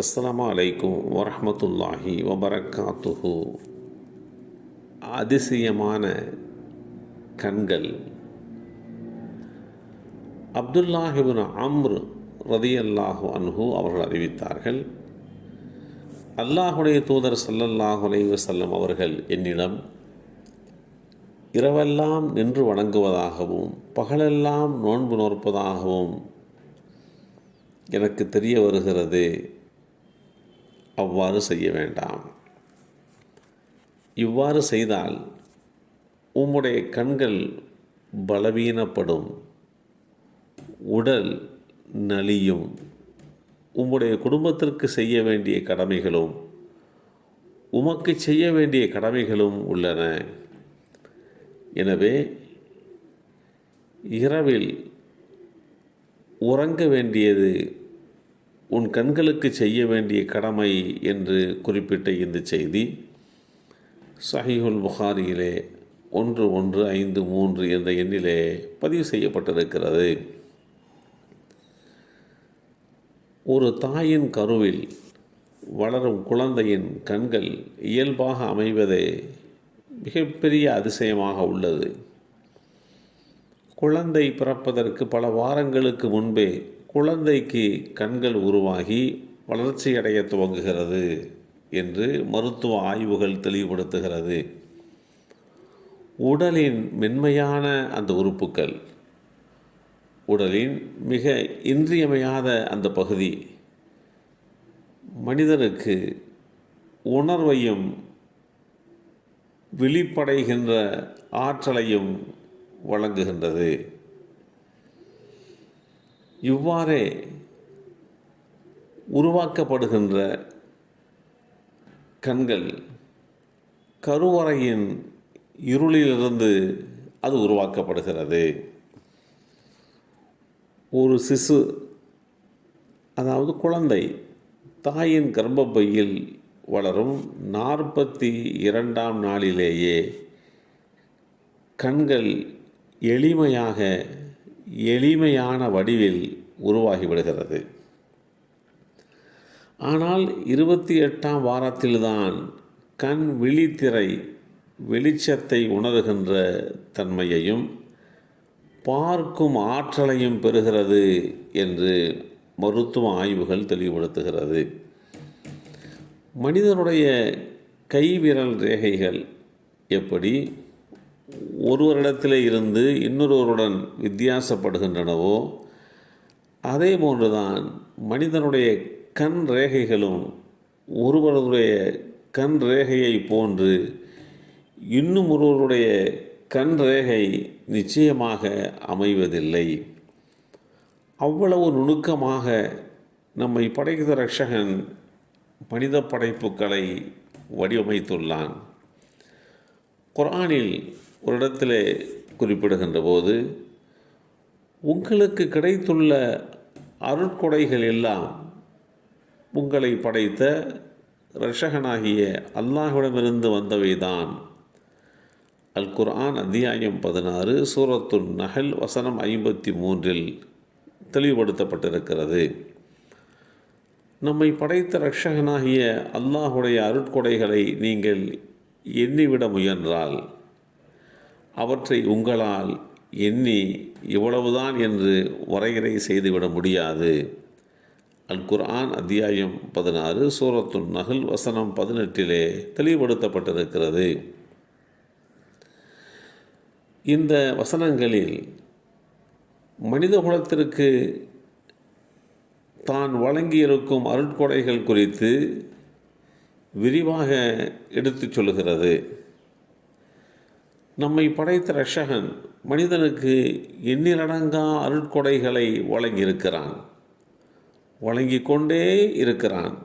அஸ்லாம் அலைக்கும் வரமத்துல்லாஹி வபரகாத்துஹு அதிசயமான கண்கள். அப்துல்லாஹிபின் அம்ரு ரதியல்லாஹு அன்ஹு அவர்கள் அறிவித்தார்கள் அல்லாஹுடைய தூதர் சல்லல்லாஹு அலைஹி வஸல்லம் அவர்கள் என்னிடம் இரவெல்லாம் நின்று வணங்குவதாகவும் பகலெல்லாம் நோன்பு நோற்பதாகவும் எனக்கு தெரிய வருகிறது. அவ்வாறு செய்ய வேண்டாம். இவ்வாறு செய்தால் உம்முடைய கண்கள் பலவீனப்படும். உடல் நலியும். உம்முடைய குடும்பத்திற்கு செய்ய வேண்டிய கடமைகளும் உமக்கு செய்ய வேண்டிய கடமைகளும் உள்ளன. எனவே இரவில் உறங்க வேண்டியது உன் கண்களுக்கு செய்ய வேண்டிய கடமை என்று குறிப்பிட்ட இந்த செய்தி சஹிஹுல் புகாரியிலே ஒன்று ஒன்று ஐந்து மூன்று என்ற எண்ணிலே பதிவு செய்யப்பட்டிருக்கிறது. ஒரு தாயின் கருவில் வளரும் குழந்தையின் கண்கள் இயல்பாக அமைவதே மிகப்பெரிய அதிசயமாக உள்ளது. குழந்தை பிறப்பதற்கு பல வாரங்களுக்கு முன்பே குழந்தைக்கு கண்கள் உருவாகி வளர்ச்சியடைய துவங்குகிறது என்று மருத்துவ ஆய்வுகள் தெளிவுபடுத்துகிறது. உடலின் மென்மையான அந்த உறுப்புக்கள் உடலின் மிக இன்றியமையாத அந்த பகுதி மனிதனுக்கு உணர்வையும் விழிப்படைகின்ற ஆற்றலையும் வழங்குகின்றது. இவ்வாறே உருவாக்கப்படுகின்ற கண்கள் கருவறையின் இருளிலிருந்து அது உருவாக்கப்படுகிறது. ஒரு சிசு அதாவது குழந்தை தாயின் கர்ப்பப்பையில் வளரும் நாற்பத்தி இரண்டாம் நாளிலேயே கண்கள் எளிமையாக எளிமையான வடிவில் உருவாகிவிடுகிறது. ஆனால் இருபத்தி எட்டாம் வாரத்தில்தான் கண் விழித்திரை வெளிச்சத்தை உணர்கின்ற தன்மையையும் பார்க்கும் ஆற்றலையும் பெறுகிறது என்று மருத்துவ ஆய்வுகள் தெளிவுபடுத்துகிறது. மனிதனுடைய கைவிரல் ரேகைகள் எப்படி? ஒருவரிடத்திலே இருந்து இன்னொருவருடன் வித்தியாசப்படுகின்றனவோ அதே போன்றுதான் மனிதனுடைய கண் ரேகைகளும் ஒருவருடைய கண் ரேகையை போன்று இன்னும் ஒருவருடைய கண் ரேகை நிச்சயமாக அமைவதில்லை. அவ்வளவு நுணுக்கமாக நம்மை படைத்த ரட்சகன் மனித படைப்புகளை வடிவமைத்துள்ளான். குரானில் ஒரு இடத்திலே குறிப்பிடுகின்ற போது உங்களுக்கு கிடைத்துள்ள அருட்கொடைகள் எல்லாம் உங்களை படைத்த ரஷகனாகிய அல்லாஹுடமிருந்து வந்தவைதான். அல் குர்ஆன் அத்தியாயம் பதினாறு சூரத்துன் நகல் வசனம் ஐம்பத்தி மூன்றில் தெளிவுபடுத்தப்பட்டிருக்கிறது. நம்மை படைத்த ரட்சகனாகிய அல்லாஹுடைய அருட்கொடைகளை நீங்கள் எண்ணிவிட முயன்றால் அவற்றை உங்களால் எண்ணி இவ்வளவுதான் என்று வரையறை செய்துவிட முடியாது. அல் குர்ஆன் அத்தியாயம் பதினாறு சூரத்துன் நகல் வசனம் பதினெட்டிலே தெளிவுபடுத்தப்பட்டிருக்கிறது. இந்த வசனங்களில் மனித குலத்திற்கு தான் வழங்கியிருக்கும் அருட்கொடைகள் குறித்து விரிவாக எடுத்துச் சொல்கிறது நம்மை படைத்த ரஷகன் மனிதனுக்கு எண்ணிலடங்கா அருட்கொடைகளை வழங்கியிருக்கிறான். வழங்கி கொண்டே இருக்கிறான்.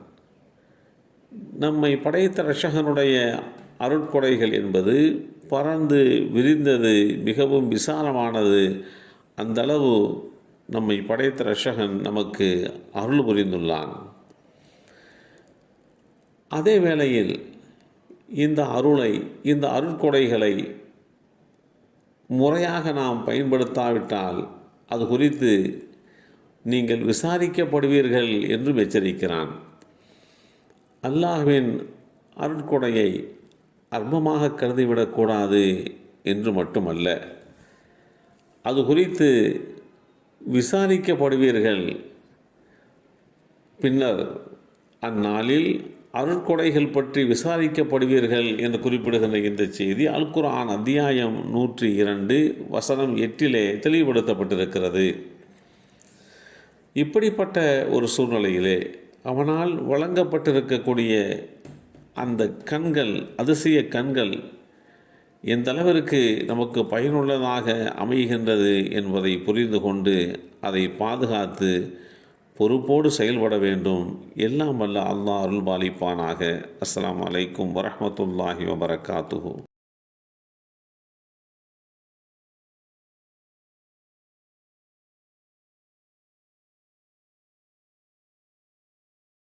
நம்மை படைத்த ரஷகனுடைய அருட்கொடைகள் என்பது பறந்து விரிந்தது மிகவும் விசாலமானது. அந்தளவு நம்மை படைத்த ரஷகன் நமக்கு அருள் புரிந்துள்ளான். அதே வேளையில் இந்த அருளை இந்த அருட்கொடைகளை முறையாக நாம் பயன்படுத்தாவிட்டால் அது குறித்து நீங்கள் விசாரிக்கப்படுவீர்கள் என்றும் எச்சரிக்கிறான். அல்லாஹ்வின் அருட்கொடையை அற்பமாக கருதிவிடக்கூடாது என்று மட்டுமல்ல அது குறித்து விசாரிக்கப்படுவீர்கள். பின்னர் அந்நாளில் அருட்கொடைகள் பற்றி விசாரிக்கப்படுவீர்கள் என்று குறிப்பிடுகின்ற இந்த செய்தி அல்குரான் அத்தியாயம் நூற்றி இரண்டு வசனம் எட்டிலே தெளிவுபடுத்தப்பட்டிருக்கிறது. இப்படிப்பட்ட ஒரு சூழ்நிலையிலே அவனால் வழங்கப்பட்டிருக்கக்கூடிய அந்த கண்கள் அதிசய கண்கள் எந்த அளவிற்கு நமக்கு பயனுள்ளதாக அமைகின்றது என்பதை புரிந்து கொண்டு அதை பாதுகாத்து பொறுப்போடு செயல்பட வேண்டும். எல்லாம் வல்ல அல்லாஹ் அருள்பாலிப்பானாக. அஸ்லாம் வலைக்கும் வரமத்துல்லாஹி வரஹ்மத்துல்லாஹி